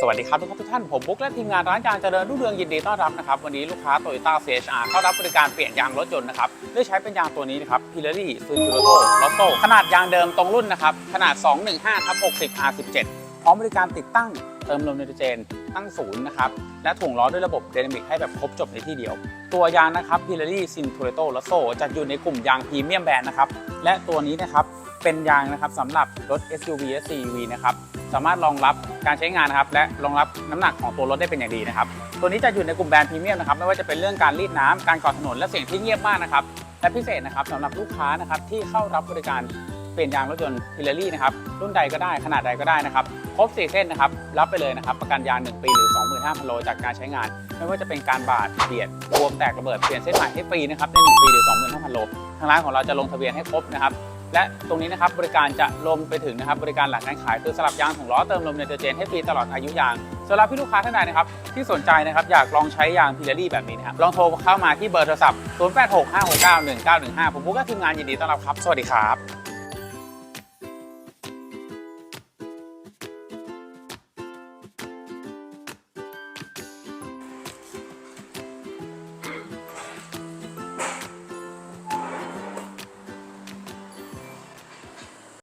สวัสดีครับทุกท่านผมบุ๊กและทีมงานร้านยางเจริญรุ่งเรืองยินดีต้อนรับนะครับวันนี้ลูกค้าโตยต้าเซจอาร์เข้ารับบริการเปลี่ยนยางรถยนต์นะครับด้วยใช้เป็นยางตัวนี้นะครับ Pirelli s u n t u r o Lotto ขนาดยางเดิมตรงรุ่นนะครับขนาด 215ทับ60 R17 พร้อมบริการติดตั้ง เติมลมไนโตรเจนตั้งศูนย์นะครับและถ่วงล้อด้วยระบบเดนามิกให้แบบครบจบในที่เดียว ตัวยางนะครับ Pirelli s i n t u r o Lotto จะอยู่ในกลุ่มยางพรีเมียมแบรนด์นะครับและตัวนี้นะครับเป็นยางนะครับสำหรับรถ SUV และ CUV นะครับสามารถรองรับการใช้งานนะครับและรองรับน้ำหนักของตัวรถได้เป็นอย่างดีนะครับตัวนี้จะอยู่ในกลุ่มแบรนด์พรีเมียมนะครับไม่ว่าจะเป็นเรื่องการรีดน้ำการก่อถนนและเสียงที่เงียบมากนะครับและพิเศษนะครับสำหรับลูกค้านะครับที่เข้ารับบริการ ลี่ยนยางรถยนต์พิลเลอรี่นะครับรุ่นใดก็ได้ขนาดใดก็ได้นะครับครบ 4 เส้นนะครับรับไปเลยนะครับประกันยาง 1 ปีหรือ 25,000 โลจากการใช้งาน ไม่ว่าจะเป็นการบาดเบียดบวมแตกระเบิดเปลี่ยนเส้นใหม่ให้ฟรีนะครับใน1ปีหรือ 25,000 โลทางร้านของเราจะลงทะเบียนให้ครบนะครับและตรงนี้นะครับบริการจะรวมไปถึงนะครับบริการหลังการขายคือสลับยางถุงล้อเติมลมไนโตรเจนให้ฟรีตลอดอายุยางสำหรับพี่ลูกค้าท่านใดนะครับที่สนใจนะครับอยากลองใช้ยางพิลารี่แบบนี้นะครับลองโทรเข้ามาที่เบอร์โทรศัพท์ 0865691915 ผมบุ๊กและทีมงานยินดีต้อนรับครับ สวัสดีครับ